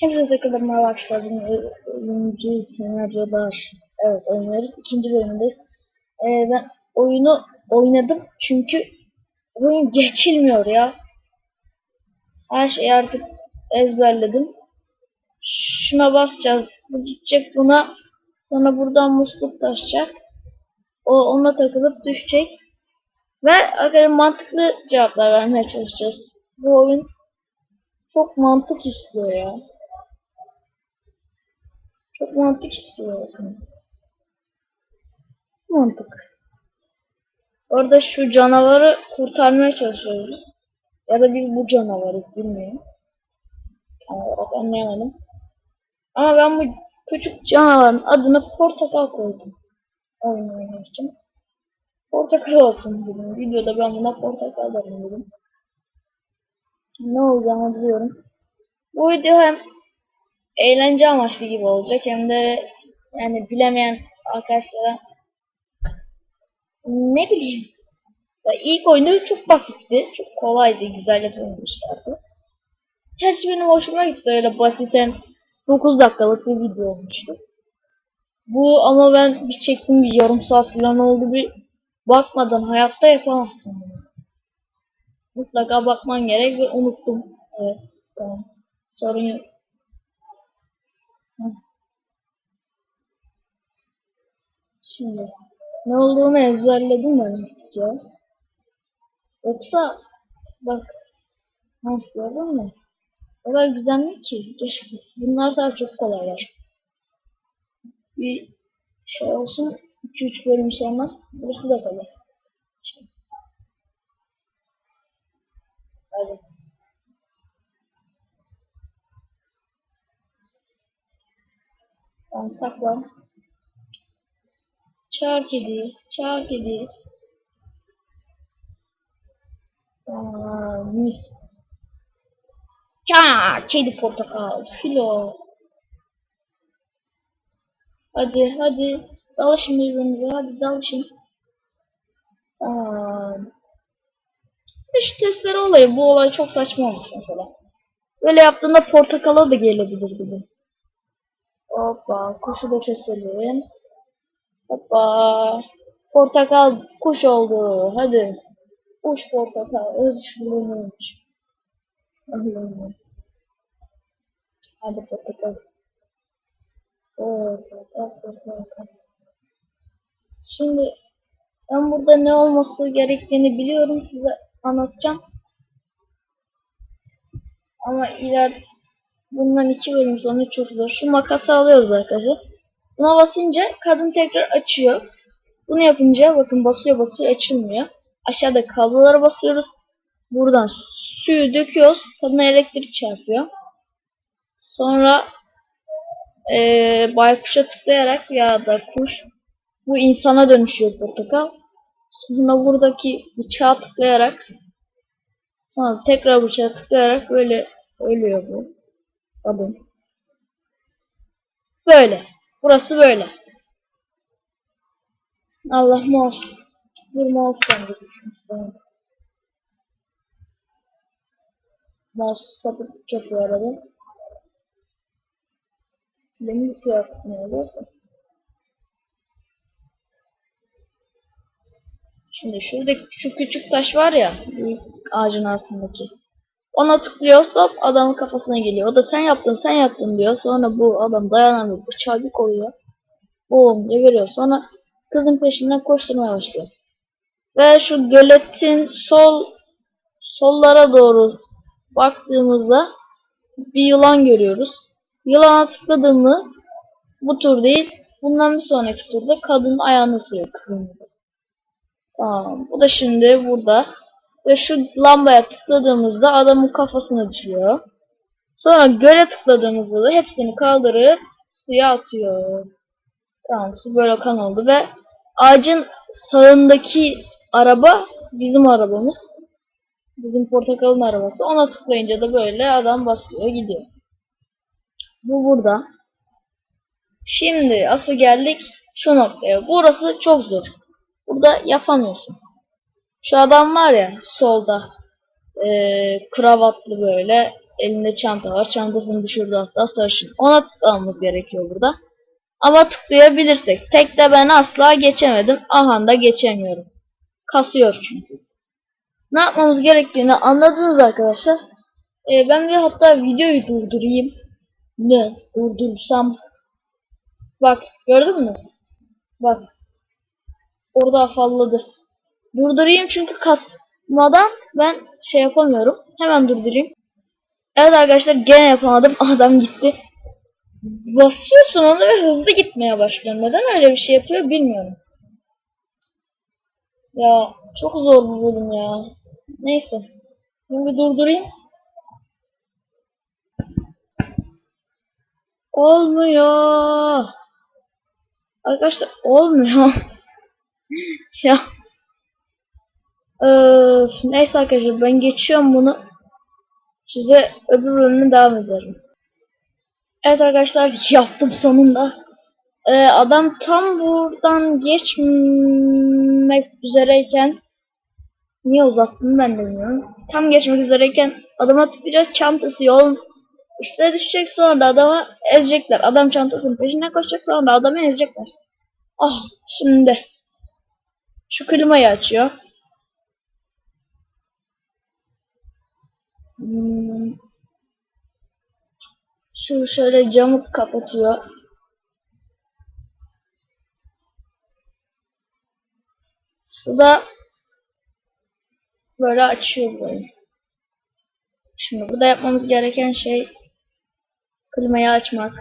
Hepinize arkadaşlar. Bugün oyuncu senaryolar. Evet oynuyoruz. İkinci bölümündeyiz. Ee, ben oyunu oynadım çünkü oyun geçilmiyor ya. Her şeyi artık ezberledim. Şuna basacağız. Bu gidecek buna. Sonra buradan musluk taşacak. O ona takılıp düşecek. Ve arkadaşlar mantıklı cevaplar vermeye çalışacağız. Bu oyun çok mantık istiyor ya. Çok mantık istiyor. Mantık. Orada şu canavarı kurtarmaya çalışıyoruz biz. Ya da biz bu canavarız bilmiyorum. Tam olarak anlayamadım. Ama ben bu küçük canavarın adını portakal koydum. Oyun oynamak için. Portakal olsun dedim. Videoda ben buna portakal derim dedim. Ne olacağını biliyorum. Bu video hem eğlence amaçlı gibi olacak hem de yani bilemeyen arkadaşlara ne bileyim ya ilk oyunu çok basitti, çok kolaydı, güzel yapılmışlardı. Gerçi benim hoşuma gitti öyle basit hem 9 dakikalık bir video olmuştu. Bu ama ben bir çektim bir yarım saat falan oldu bir bakmadan hayatta yapamazsın. Mutlaka bakman gerek ve unuttum. Evet, tamam. Sorun yok. Şimdi ne olduğunu ezberledim ben artık ya. Yoksa bak ha, gördün mü? O kadar güzelmiş ki. Bunlar daha çok kolaylar. Bir şey olsun 2-3 bölüm sonra burası da kolay. Hadi. Tamam saklan. Çağır kedi, çağır kedi. Aa, mis. Çağır kedi portakal, filo. Hadi, hadi. Dalışın birbirinize, hadi dalışın. Aa, şu testleri olayı, bu olay çok saçma olmuş mesela. Böyle yaptığında portakala da gelebilir gibi. Hoppa, kuşu da keselim. Hoppa. Portakal kuş oldu. Hadi. Uç portakal. Özgürlüğünüş. Hadi portakal. Portakal, portakal. Şimdi ben burada ne olması gerektiğini biliyorum. Size anlatacağım. Ama iler bundan iki bölüm sonra çok zor. Şu makası alıyoruz arkadaşlar. Buna basınca kadın tekrar açıyor. Bunu yapınca bakın basıyor basıyor açılmıyor. Aşağıda kablolara basıyoruz. Buradan suyu döküyoruz. Kadına elektrik çarpıyor. Sonra ee, baykuşa tıklayarak ya da kuş bu insana dönüşüyor portakal. Sonra buradaki bıçağa tıklayarak sonra tekrar bıçağa tıklayarak böyle ölüyor bu kadın. Böyle. Burası böyle. Allah mouse. Bir mouse bende düşmüş. Mouse sapık bu arada. Benim artık ne olursa. Şimdi şuradaki şu küçük taş var ya, büyük ağacın altındaki. Ona tıklıyoruz hop adamın kafasına geliyor. O da sen yaptın sen yaptın diyor. Sonra bu adam dayanamıyor bıçağı bir koyuyor. Boğum deviriyor. Sonra kızın peşinden koşturmaya başlıyor. Ve şu göletin sol sollara doğru baktığımızda bir yılan görüyoruz. Yılana tıkladığımı bu tur değil. Bundan bir sonraki turda kadının ayağını ısırıyor kızın. Tamam. Bu da şimdi burada. Ve şu lambaya tıkladığımızda adamın kafasına düşüyor. Sonra göle tıkladığımızda da hepsini kaldırıp suya atıyor. Tamam su böyle kan oldu ve ağacın sağındaki araba bizim arabamız. Bizim portakalın arabası. Ona tıklayınca da böyle adam basıyor gidiyor. Bu burada. Şimdi asıl geldik şu noktaya. Burası çok zor. Burada yapamıyorsun. Şu adam var ya solda. Ee, kravatlı böyle. elinde çanta var. Çantasını düşürdü hatta sarışın. Ona tıklamamız gerekiyor burada. Ama tıklayabilirsek. Tek de ben asla geçemedim. Aha da geçemiyorum. Kasıyor çünkü. Ne yapmamız gerektiğini anladınız arkadaşlar. Ee, ben bir hatta videoyu durdurayım. Ne? Durdursam. Bak gördün mü? Bak. Orada afalladı. Durdurayım çünkü kasmadan ben şey yapamıyorum. Hemen durdurayım. Evet arkadaşlar gene yapamadım. Adam gitti. Basıyorsun onu ve hızlı gitmeye başlıyor. Neden öyle bir şey yapıyor bilmiyorum. Ya çok zor bu bölüm ya. Neyse. Şimdi durdurayım. Olmuyor. Arkadaşlar olmuyor. ya. Öf, neyse arkadaşlar ben geçiyorum bunu. Size öbür bölümü devam ederim. Evet arkadaşlar yaptım sonunda. Ee, adam tam buradan geçmek üzereyken niye uzattım ben de bilmiyorum. Tam geçmek üzereyken adama tıklayacağız çantası yolun üstüne düşecek sonra da adama ezecekler. Adam çantasının peşinden koşacak sonra da adamı ezecekler. Ah şimdi şu klimayı açıyor. Hmm. Şu şöyle camı kapatıyor. Şu da böyle açıyor böyle. Şimdi burada yapmamız gereken şey klimayı açmak.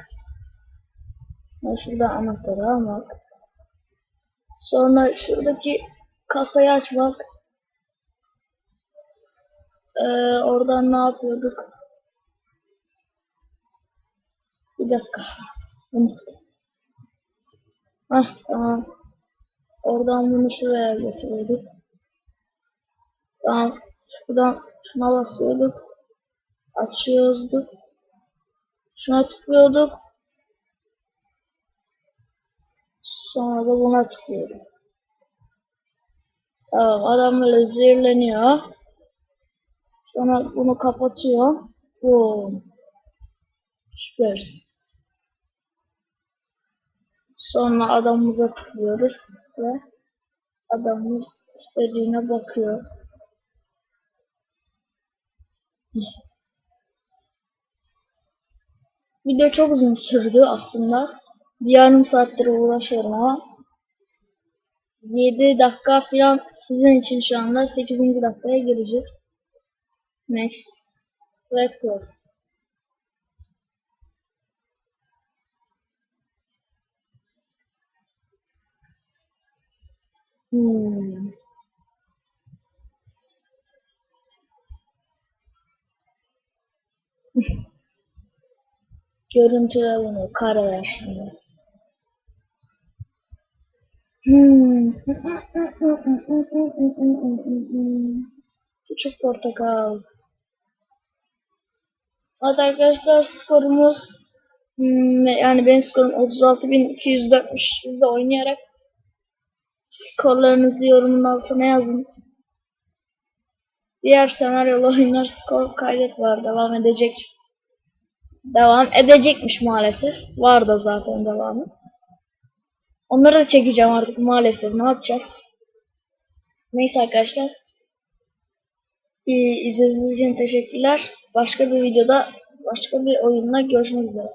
Şurada anahtarı almak. Sonra şuradaki kasayı açmak. Ee, oradan ne yapıyorduk? Bir dakika. Hah tamam. Oradan bunu şuraya götürüyorduk. Tamam. Şuradan şuna basıyorduk. Açıyorduk. Şuna tıklıyorduk. Sonra da buna tıklıyorduk. Tamam adam böyle zehirleniyor. Sonra bunu kapatıyor. Boom. Süpersin. Sonra adamımıza tıklıyoruz ve adamımız istediğine bakıyor. Video çok uzun sürdü aslında. Bir yarım saattir uğraşıyorum ama 7 dakika falan sizin için şu anda 8. dakikaya gireceğiz. Next. Red Cross. Hmm. Görüntüler bunu kare ver şimdi. Hmm. Küçük portakal. Evet arkadaşlar skorumuz hmm, yani benim skorum 36.204'müş. Siz oynayarak skorlarınızı yorumun altına yazın. Diğer senaryolu oyunlar skor kaydet var. Devam edecek. Devam edecekmiş maalesef. Var da zaten devamı. Onları da çekeceğim artık maalesef. Ne yapacağız? Neyse arkadaşlar. İyi, izlediğiniz için teşekkürler. Başka bir videoda, başka bir oyunla görüşmek üzere.